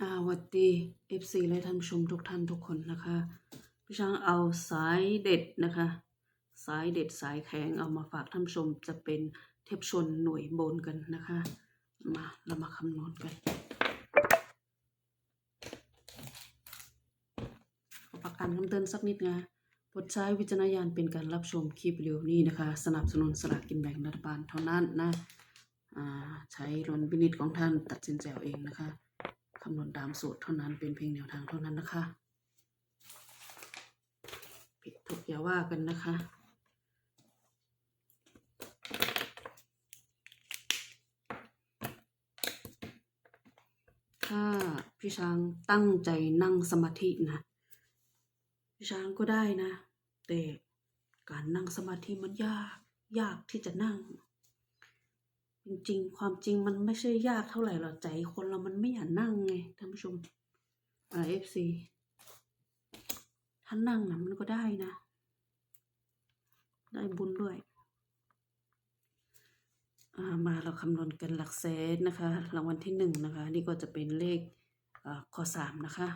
อาวัดดี FC และท่านผู้ชมทุกท่านทุกคนนะคะพี่ช้างเอาสายเด็ดนะคะ สายเด็ดสายแข็งเอามาฝากท่านผู้ชมจะเป็นเทปชนหน่วยบนกันนะคะ มาเรามาคำนวณกันประกันคำเตือนสักนิดนะโปรดใช้วิจารณญาณเป็นการรับชมคลิปวิดีโอนี้นะคะ สนับสนุนสลากกินแบ่งรัฐบาลเท่านั้นนะใช้รนพินิจของท่านตัดสินใจเอาเองนะคะ คำนวณตามสูตรเท่านั้นเป็นเพียงแนวทางเท่านั้นนะคะ ผิดถูกอย่าว่ากันนะคะ ถ้าพี่ช้างตั้งใจนั่งสมาธินะ พี่ช้างก็ได้นะ แต่การนั่งสมาธิมันยาก ยากที่จะนั่ง จริงๆ ความจริงมันไม่ใช่ยากเท่าไหร่หรอกใจคนเรามันไม่อยากนั่งไงท่านผู้ชมอ่าเอฟซีถ้านั่งนะมันก็ได้นะ ได้บุญด้วยามาเราคำนวณกันหลักแสนนะคะรางวัลที่หนึ่งนะคะ นี่ก็จะเป็นเลขข้อสามนะคะ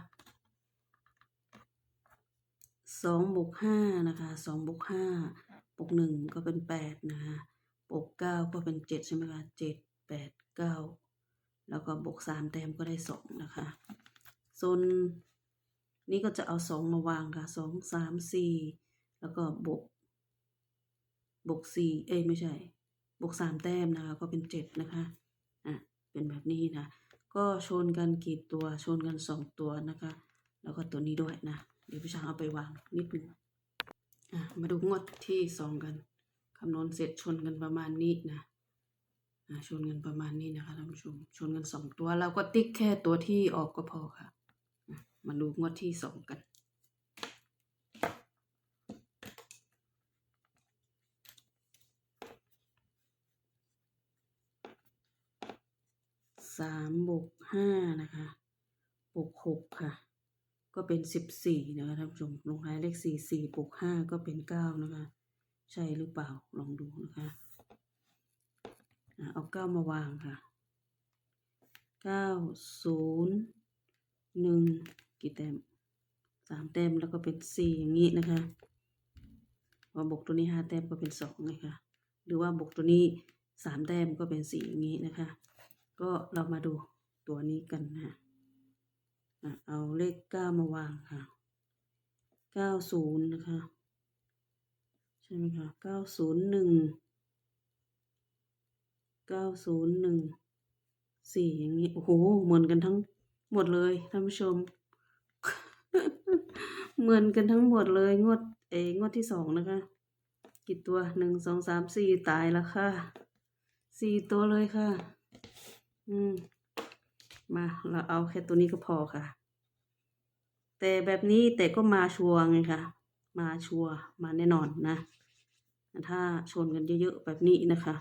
สองบวกห้านะคะสองบวกห้าบวกหนึ่งก็เป็นแปดนะคะ บวกเก้าก็เป็นเจ็ดใช่ไหมคะเจ็ดแปดเก้าแล้วก็บวกสามแต้มก็ได้สองนะคะส่วนนี้ก็จะเอาสองมาวางค่ะสองสามสี่แล้วก็บวกบวกสี่เอ้ยไม่ใช่บวกสามแต้มนะคะ ก็เป็นเจ็ดนะคะอะเป็นแบบนี้นะ ก็ชนกันกี่ตัวชนกันสองตัวนะคะ แล้วก็ตัวนี้ด้วยนะเดี๋ยวพี่ช้างเอาไปวางนิดนึงอะมาดูงวดที่สองกัน คำนวณเสร็จชนกันประมาณนี้นะชนกันประมาณนี้นะคะท่านผู้ชม ชนกันสองตัวเราก็ติ๊กแค่ตัวที่ออกก็พอค่ะอะมาดูงวดที่สองกันสามบวกห้านะคะบวกหกค่ะ ก็เป็นสิบสี่นะคะท่านผู้ชม ลงท้ายเลขสี่สี่บวกห้าก็เป็นเก้านะคะ ใช่หรือเปล่าลองดูนะคะเอาเก้ามาวางค่ะเก้าศูนย์หนึ่งกี่แต้มสามแต้มแล้วก็เป็นสี่อย่างนี้นะคะว่าบวกตัวนี้ห้าแต้มก็เป็นสองนะคะหรือว่าบวกตัวนี้สามแต้มก็เป็นสี่อย่างนี้นะคะ ก็เรามาดูตัวนี้กันนะอะเอาเลขเก้ามาวางค่ะเก้าศูนย์นะคะ ใช่ไหมคะเก้าศูนย์หนึ่งเก้าศูนย์หนึ่งสี่อย่างนี้ โอ้โหเหมือนกันทั้งหมดเลยท่านผู้ชม เหมือนกันทั้งหมดเลย งวดเองวดที่สองนะคะ กี่ตัวหนึ่งสองสามสี่ตายแล้วค่ะสี่ตัวเลยค่ะ อืม มา เราเอาแค่ตัวนี้ก็พอค่ะ แต่แบบนี้แต่ก็มาชัวร์ไงค่ะ มาชัวร์มาแน่นอนนะ ถ้าชนกันเยอะๆแบบนี้นะคะ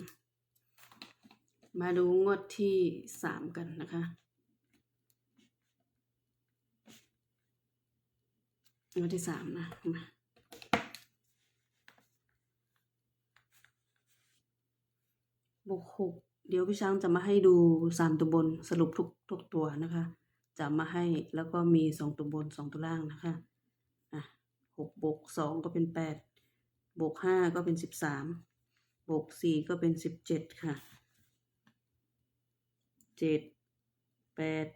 มมาดูงวดที่สามกันนะคะงวดที่สามนะมาบวกหก เดี๋ยวพี่ช้างจะมาให้ดูสามตัวบนสรุปทุกทุกตัวนะคะ จะมาให้แล้วก็มีสองตัวบนสองตัวล่างนะคะอะหกบวกสองก็เป็นแปดบวกห้าก็เป็นสิบสามบวกสี่ก็เป็นสิบเจ็ดค่ะเจ็ดแปด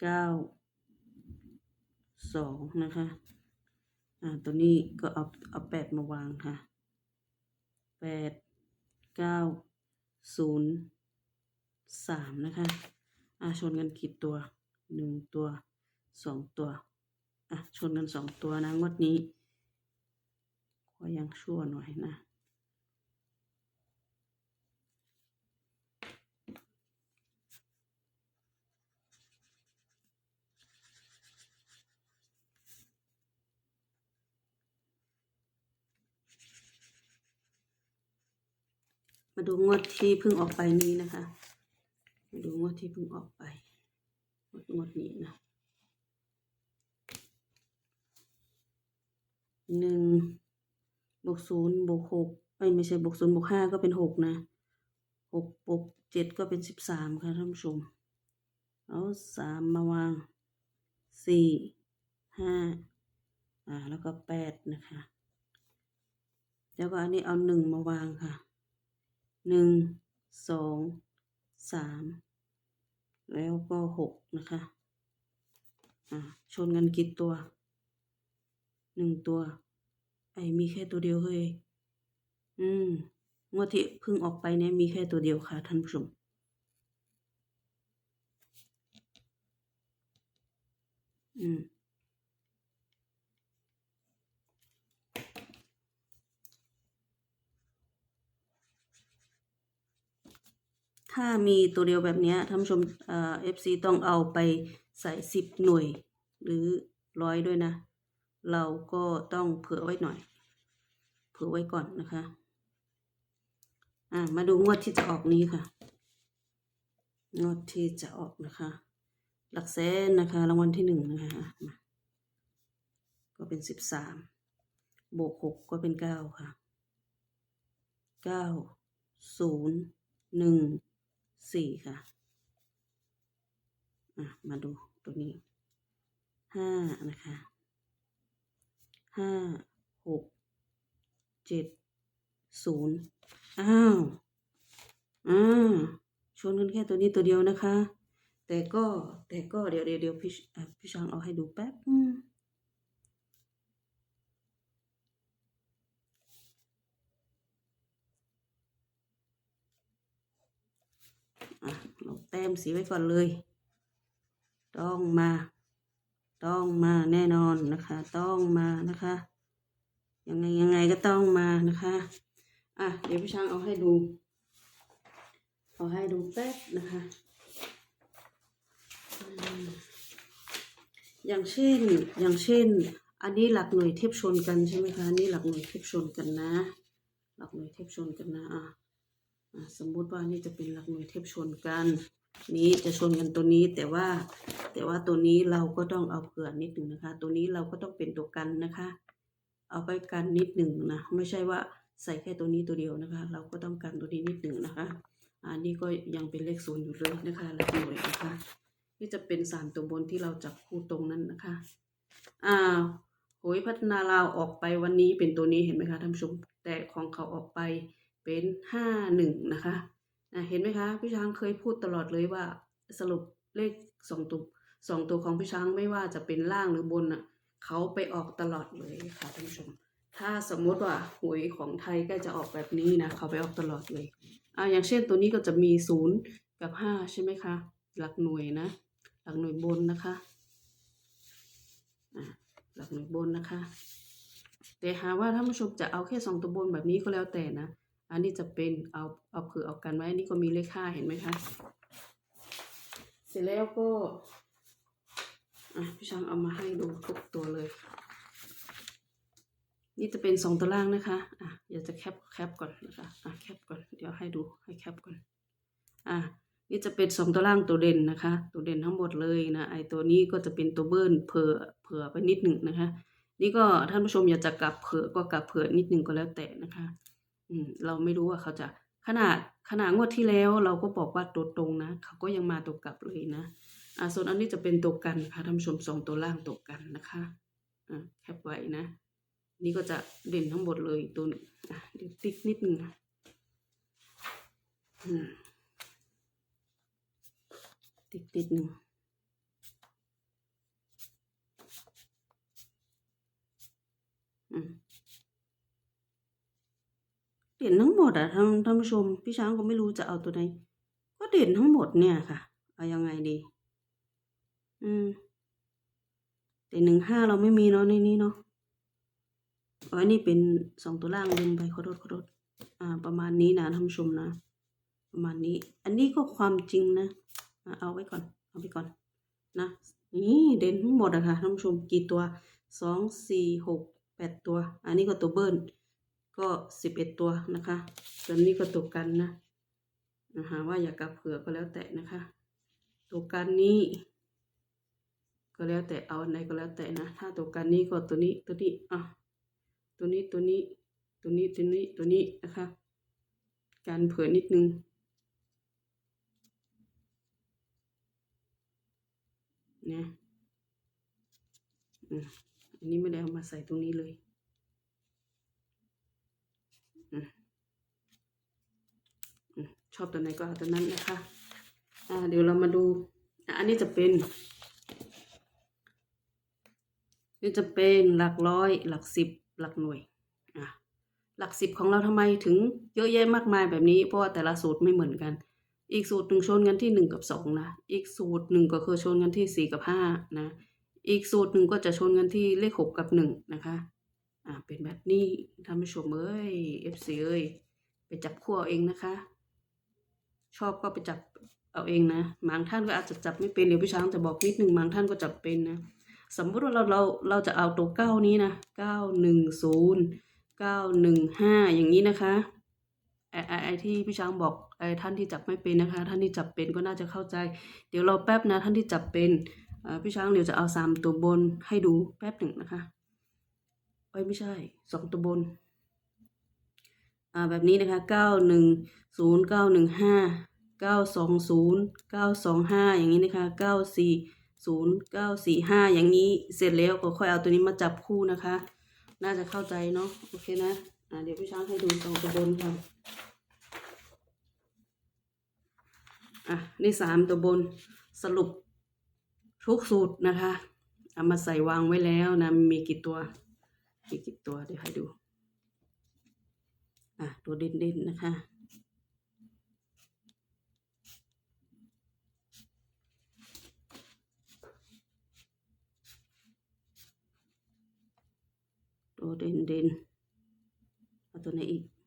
เก้าสองนะคะอ่าตัวนี้ก็เอาเอาแปดมาวางค่ะแปดเก้าศูนย์ สามนะคะอ่าชนกันกี่ตัวหนึ่งตัวสองตัวอะชนกันสองตัวนะงวดนี้ก็ยังชั่วหน่อยนะมาดูงวดที่เพิ่งออกไปนี้นะคะ มาดูงวดที่เพิ่งออกไป งวดงวดนี้นะหนึ่งบวกศูนย์บวกหกเอ้ยไม่ใช่บวกศูนย์บวกห้าก็เป็นหกนะหกบวกเจ็ดก็เป็นสิบสามค่ะท่านผู้ชม เอาสามมาวางสี่ห้าอ่าแล้วก็แปดนะคะ แล้วก็อันนี้เอาหนึ่งมาวางค่ะหนึ่งสอง สามแล้วก็หกนะคะอ่าชนกันกี่ตัวหนึ่งตัว ไอ้มีแค่ตัวเดียวเฮ้ยอืมงวดที่เพิ่งออกไปเนี่ยมีแค่ตัวเดียวค่ะท่านผู้ชมอืม ถ้ามีตัวเดียวแบบนี้ท่านผู้ชมเอ่อฟซีต้องเอาไปใส่สิบหน่วย หรือร้อยด้วยนะ เราก็ต้องเผื่อไว้หน่อย เผื่อไว้ก่อนนะคะ อ่ามาดูงวดที่จะออกนี้ค่ะ งวดที่จะออกนะคะ หลักแสนนะคะ รางวัลที่หนึ่งนะคะอะมาก็เป็นสิบสามบวกหกก็เป็นเก้าค่ะเก้าศูนย์หนึ่ง สี่ค่ะ อะ มาดูตัวนี้ห้านะคะห้าหกเจ็ดศูนย์อ้าว อ่า ชนกันแค่ตัวนี้ตัวเดียวนะคะ แต่ก็แต่ก็เดี๋ยวเดี๋ยวเดี๋ยวพี่อะพี่ช้างเอาให้ดูแป๊บ เราแต้มสีไว้ก่อนเลย ต้องมา ต้องมาแน่นอนนะคะ ต้องมานะคะ ยังไงยังไงก็ต้องมานะคะ อะเดี๋ยวพี่ช้างเอาให้ดูเอาให้ดูแป๊บนะคะอย่างเช่นอย่างเช่น อันนี้หลักหน่วยเทียบชนกันใช่ไหมคะนี่หลักหน่วยเทียบชนกันนะ หลักหน่วยเทียบชนกันนะอะอะ สมมุติว่านี่จะเป็นหลักหน่วยเทียบชนกัน นี้จะชนกันตัวนี้แต่ว่าแต่ว่าตัวนี้เราก็ต้องเอาเผื่อนิดหนึ่งนะคะ ตัวนี้เราก็ต้องเป็นตัวกันนะคะ เอาไปกันนิดหนึ่งนะไม่ใช่ว่าใส่แค่ตัวนี้ตัวเดียวนะคะ เราก็ต้องกันตัวนี้นิดหนึ่งนะคะอันนี้ก็ยังเป็นเลขศูนย์อยู่เลยนะคะหลักหน่วยนะคะนี่จะเป็นสามตัวบนที่เราจับคู่ตรงนั้นนะคะอ่าโหยพัฒนาลาวออกไปวันนี้เป็นตัวนี้เห็นไหมคะท่านผู้ชมแต่ของเขาออกไป เป็นห้าหนึ่งนะคะนะเห็นไหมคะพี่ช้างเคยพูดตลอดเลยว่าสรุปเลขสองตัวสองตัวของพี่ช้างไม่ว่าจะเป็นล่างหรือบนน่ะเขาไปออกตลอดเลยค่ะท่านผู้ชม ถ้าสมมติว่าหวยของไทยก็จะออกแบบนี้นะเขาไปออกตลอดเลยอ่าอย่างเช่นตัวนี้ก็จะมีศูนย์กับห้าใช่ไหมคะ หลักหน่วยนะ หลักหน่วยบนนะคะอ่าหลักหน่วยบนนะคะ แต่หาว่าท่านผู้ชมจะเอาแค่สองตัวบนแบบนี้ก็แล้วแต่นะ อันนี้จะเป็นเอาเอาเผื่อเอากันไว้อันนี้ก็มีเลขห้าเห็นไหมคะเสร็จแล้วก็อะพี่ช้างเอามาให้ดูทุกตัวเลย นี่จะเป็นสองตัวล่างนะคะอะอยากจะแคปแคปก่อนนะคะอะแคปก่อนเดี๋ยวให้ดูให้แคปก่อนอะนี่จะเป็นสองตัวล่างตัวเด่นนะคะ ตัวเด่นทั้งหมดเลยนะไอตัวนี้ก็จะเป็นตัวเบิ้ลเผื่อเผื่อไปนิดหนึ่งนะคะ นี่ก็ท่านผู้ชมอยากจะกลับเผื่อก็กลับเผื่อนิดหนึ่งก็แล้วแต่นะคะ อืม เราไม่รู้ว่าเขาจะขนาดขนาดงวดที่แล้ว เราก็บอกว่าตัวตรงนะเขาก็ยังมาตัวกลับเลยนะอ่าส่วนอันนี้จะเป็นตัวกันค่ะท่านผู้ชมสองตัวล่างตัวกันนะคะอ่าแคปไว้นะ นี่ก็จะเด่นทั้งหมดเลยตัวหนึ่งอะเดี๋ยวติ๊กนิดนึงนะอืมติ๊กนิดนึงอืมเด่นทั้งหมดอะท่านท่านผู้ชม พี่ช้างก็ไม่รู้จะเอาตัวไหนก็เด่นทั้งหมดเนี่ยค่ะ เอายังไงดี อืมแต่หนึ่งห้าเราไม่มีเนาะในนี้เนาะอ๋อนนี้เป็นสองตัวล่างลืมไปขอโทษขอโทษอ่า ประมาณนี้นะท่านผู้ชมนะ ประมาณนี้ อันนี้ก็ความจริงนะเอาไว้ก่อน เอาไปก่อน นะนี่เด่นทั้งหมดอะค่ะท่านผู้ชมกี่ตัวสองสี่หกแปดตัว อันนี้ก็ตัวเบิ้ล ก็สิบเอ็ดตัวนะคะ ส่วนนี้ก็ตัวกันนะนะคะว่าอยากลับเผื่อก็แล้วแต่นะคะ ตัวกันนี้ ก็แล้วแต่เอาอันไหนก็แล้วแต่นะ ถ้าตัวกันนี้ก็ตัวนี้ตัวนี้อะตัวนี้ตัวนี้ตัวนี้ตัวนี้ตัวนี้นะคะ การเผื่อนิดนึงเนะอืมอันนี้ไม่ได้เอามาใส่ตรงนี้เลย ชอบตัวไหนก็เอาตัวนั้นนะคะอ่าเดี๋ยวเรามาดู อันนี้จะเป็นนี่จะเป็นหลักร้อย หลักสิบ หลักหน่วยอะหลักสิบของเราทำไมถึงเยอะแยะมากมายแบบนี้ เพราะว่าแต่ละสูตรไม่เหมือนกัน อีกสูตรหนึ่งชนกันที่หนึ่งกับสองนะ อีกสูตรหนึ่งก็คือชนกันที่สี่กับห้านะ อีกสูตรหนึ่งก็จะชนกันที่เลขหกกับหนึ่งนะคะ อ่าเป็นแบบนี้ท่านผู้ชมเอ้ย FC เอ้ยไปจับคู่เอาเองนะคะ ชอบก็ไปจับเอาเองนะบางท่านก็อาจจะจับไม่เป็นเดี๋ยวพี่ช้างจะบอกนิดหนึ่งบางท่านก็จับเป็นนะสมมติว่าเราเราเราจะเอาตัวเก้านี้นะเก้าหนึ่งศูนย์เก้าหนึ่งห้าอย่างนี้นะคะไอไอไอที่พี่ช้างบอกไอท่านที่จับไม่เป็นนะคะ ท่านที่จับเป็นก็น่าจะเข้าใจ เดี๋ยวเราแป๊บนะท่านที่จับเป็นพี่ช้างเดี๋ยวจะเอาสามตัวบนให้ดูแป๊บหนึ่งนะคะ เอ้ยไม่ใช่สองตัวบน อ่าแบบนี้นะคะเก้าหนึ่งศูนย์เก้าหนึ่งห้าเก้าสองศูนย์เก้าสองห้าอย่างนี้นะคะเก้าสี่ศูนย์เก้าสี่ห้าอย่างนี้เสร็จแล้วก็ค่อยเอาตัวนี้มาจับคู่นะคะ น่าจะเข้าใจเนาะโอเคนะอ่าเดี๋ยวพี่ช้างให้ดูสองตัวบนค่ะอะนี่สามตัวบนสรุปทุกสูตรนะคะเอามาใส่วางไว้แล้วนะมีกี่ตัว อีกี่ตัวเดี๋ยวให้ดู อะ ตัวเด่นๆนะคะ ตัวเด่นๆเอาตัวไหนอีก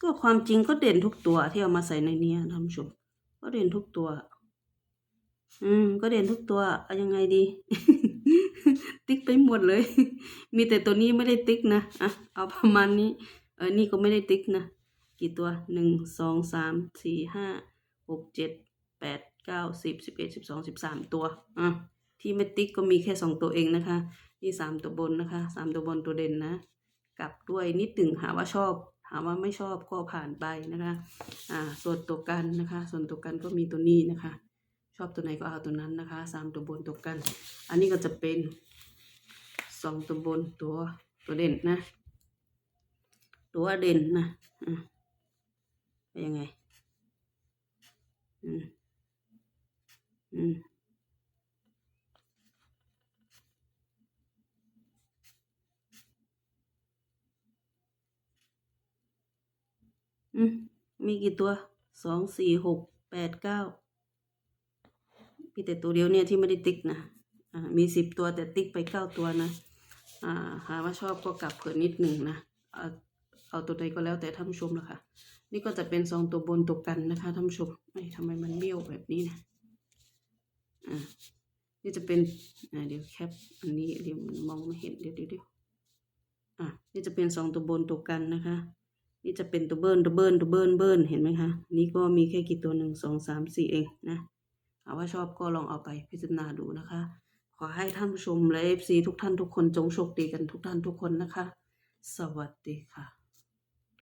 ก็ความจริงก็เด่นทุกตัวที่เอามาใส่ในเนี้ยท่านผู้ชม ก็เด่นทุกตัว อืม ก็เด่นทุกตัวเอายังไงดี ติ๊กไปหมดเลย มีแต่ตัวนี้ไม่ได้ติ๊กนะอะเอาประมาณนี้ เออนี่ก็ไม่ได้ติ๊กนะกี่ตัวหนึ่งสองสามสี่ห้าหกเจ็ดแปดเก้าสิบสิบเอ็ดสิบสองสิบสามตัวอะที่ไม่ติ๊กก็มีแค่สองตัวเองนะคะ นี่สามตัวบนนะคะสามตัวบนตัวเด่นนะกลับด้วยนิดหนึ่งหาว่าชอบ หามว่าไม่ชอบก็ผ่านไปนะคะอ่าส่วนตัวกันนะคะ ส่วนตัวกันก็มีตัวนี้นะคะ ชอบตัวไหนก็เอาตัวนั้นนะคะสามตัวบนตัวกัน อันนี้ก็จะเป็นสองตัวบนตัวตัวเด่นนะ ตัวเด่นนะอะเป็นยังไง อืมอืม อื มีกี่ตัวสองสี่หกแปดเก้ามีแต่ตัวเดียวเนี่ยที่ไม่ได้ติ๊กนะอ่ามีสิบตัวแต่ติ๊กไปเก้าตัวนะอ่าหาว่าชอบก็กลับเผื่อนิดหนึ่งนะเอาตัวใดก็แล้วแต่ท่านผู้ชมละค่ะ นี่ก็จะเป็นซองตัวบนตัวกันนะคะท่านผู้ชมไอ้ทำไมมันเบี้ยวแบบนี้นะอ่านี่จะเป็นอ่าเดี๋ยวแคปอันนี้เดี๋ยวมันมองไม่เห็นเดี๋ยวเดี๋ยวอะนี่จะเป็นซองตัวบนตัวกันนะคะ นี่จะเป็นตัวเบิร์นตัวเบิร์นตัวเบิร์นเบิร์นเห็นไหมคะ นี่ก็มีแค่กี่ตัวหนึ่งสองสามสี่เองนะเอาว่าชอบก็ลองเอาไปพิจารณาดูนะคะ ขอให้ท่านผู้ชมและเอฟซีทุกท่านทุกคนจงโชคดีกันทุกท่านทุกคนนะคะ สวัสดีค่ะ